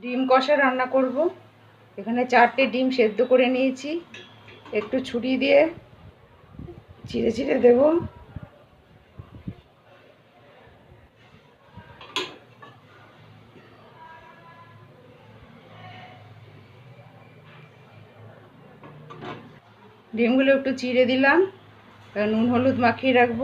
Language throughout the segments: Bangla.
ডিম কষা রান্না করব। এখানে চারটে ডিম সেদ্ধ করে নিয়েছি। একটু ছুরি দিয়ে চিড়ে চিড়ে দেব। ডিমগুলো একটু চিড়ে দিলাম। নুন, হলুদ মাখিয়ে রাখব।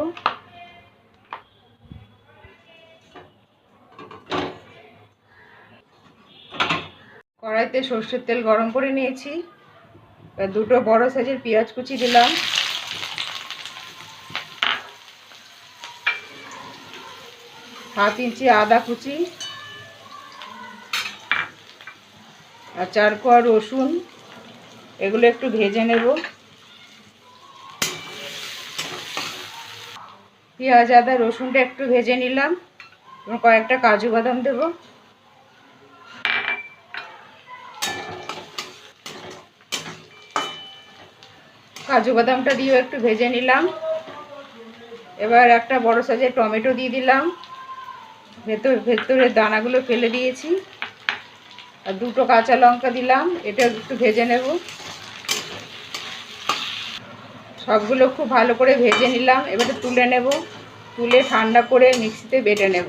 কড়াইতে সর্ষের তেল গরম করে নিয়েছি। দুটো বড় সাইজের পেঁয়াজ কুচি দিলাম। হাফ ইঞ্চি আদা কুচি আর চার কোয়া রসুন, এগুলো একটু ভেজে নেব। পেঁয়াজ, আদা, রসুনটা একটু ভেজে নিলাম এবং কয়েকটা কাজু বাদাম দেবো। কাজু বাদামটা দিয়েও একটু ভেজে নিলাম। এবার একটা বড় সাইজের টমেটো দিয়ে দিলাম। ভেতর, ভেতরের দানাগুলো ফেলে দিয়েছি। আর দুটো কাঁচা লঙ্কা দিলাম, এটা একটু ভেজে নেব। সবগুলো খুব ভালো করে ভেজে নিলাম। এবারে তুলে নেব। তুলে ঠান্ডা করে মিক্সিতে বেটে নেব।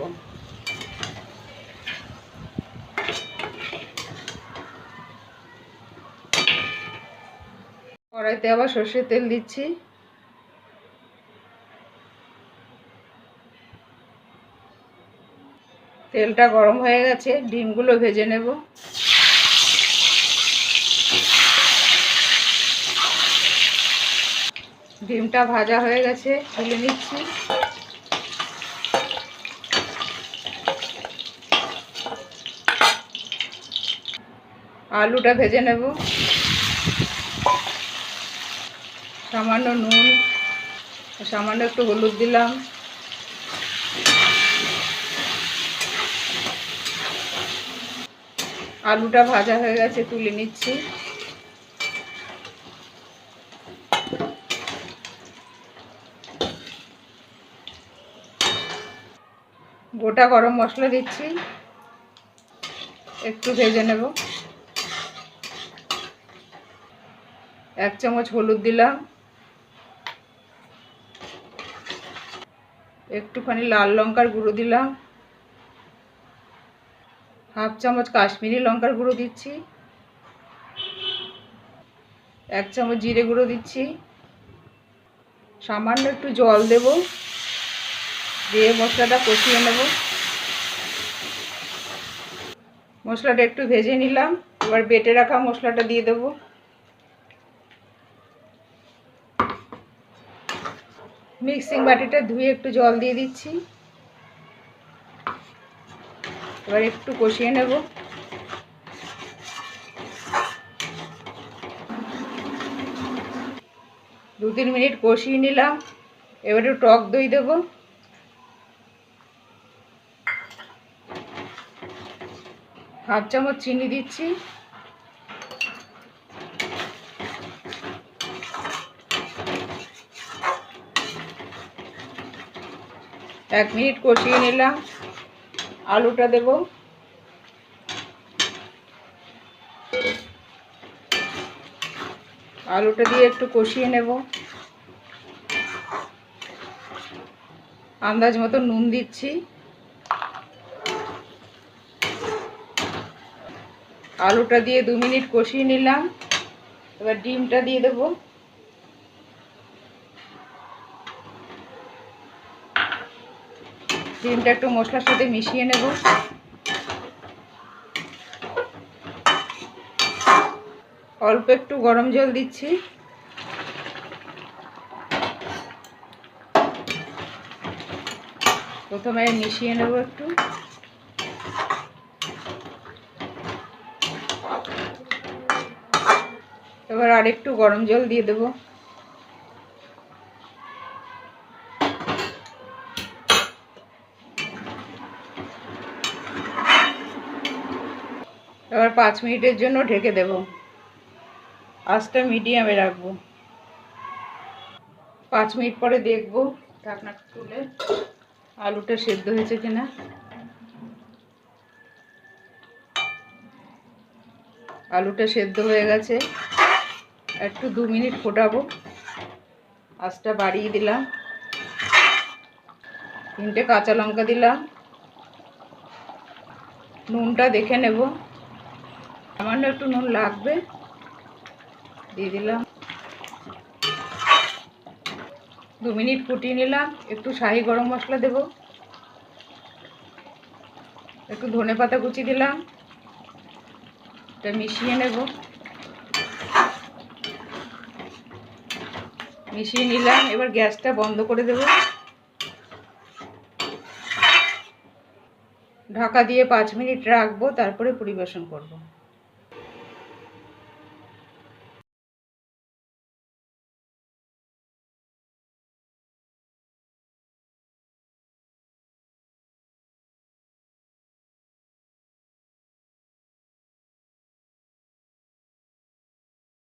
কড়াইতে আবার সর্ষের তেল দিচ্ছি। তেলটা গরম হয়ে গেছে, ডিমগুলো ভেজে নেব। ডিমটা ভাজা হয়ে গেছে, তুলে নিচ্ছি। আলুটা ভেজে নেব। সামান্য নুন, সামান্য একটু হলুদ দিলাম। আলুটা ভাজা হয়ে গেছে, তুলে নিচ্ছি। গোটা গরম মশলা দিচ্ছি। একটু ভেজে নেব। এক চামচ হলুদ দিলাম। একটুখানি লাল লঙ্কার গুঁড়ো দিলাম। হাফ চামচ কাশ্মীরি লঙ্কার গুঁড়ো দিচ্ছি। এক চামচ জিরে গুঁড়ো দিচ্ছি। সামান্য একটু জল দেব। দিয়ে মশলাটা কষিয়ে নেব। মশলাটা একটু ভেজে নিলাম। এবার বেটে রাখা মশলাটা দিয়ে দেবো। মিক্সিং বাটিটা ধুয়ে একটু জল দিয়ে দিচ্ছি। এবার একটু কষিয়ে নেব। দু তিন মিনিট কষিয়ে নিলাম। এবার টক দই দেব। হাফ চামচ চিনি দিচ্ছি। এক মিনিট কষিয়ে নিলাম। আলুটা দেব। আলুটা দিয়ে একটু কষিয়ে নেব। আন্দাজ মতো নুন দিচ্ছি। আলুটা দিয়ে দু মিনিট কষিয়ে নিলাম। এবার ডিমটা দিয়ে দেবো। ডিমটা একটু মশলার সাথে মিশিয়ে নেব। অল্প একটু গরম জল দিচ্ছি। প্রথমে মিশিয়ে নেব একটু। এবার আরেকটু গরম জল দিয়ে দেবো। এবার পাঁচ মিনিটের জন্য ঢেকে দেব। আঁচটা মিডিয়ামে রাখব। পাঁচ মিনিট পরে দেখব ঢাকনাটা তুলে আলুটা সেদ্ধ হয়েছে কিনা। আলুটা সেদ্ধ হয়ে গেছে। একটু দু মিনিট ফোটাবো। আঁচটা বাড়িয়ে দিলাম। তিনটে কাঁচা লঙ্কা দিলাম। নুনটা দেখে নেব। সামান্য একটু নুন লাগবে। দিয়ে দিলাম। দু মিনিট ফুটিয়ে নিলাম। একটু শাহি গরম মশলা দেব। একটু ধনে পাতা কুচি দিলাম। এটা মিশিয়ে নেব। মিশিয়ে নিলাম। এবার গ্যাসটা বন্ধ করে দেব। ঢাকা দিয়ে পাঁচ মিনিট রাখব। তারপরে পরিবেশন করব।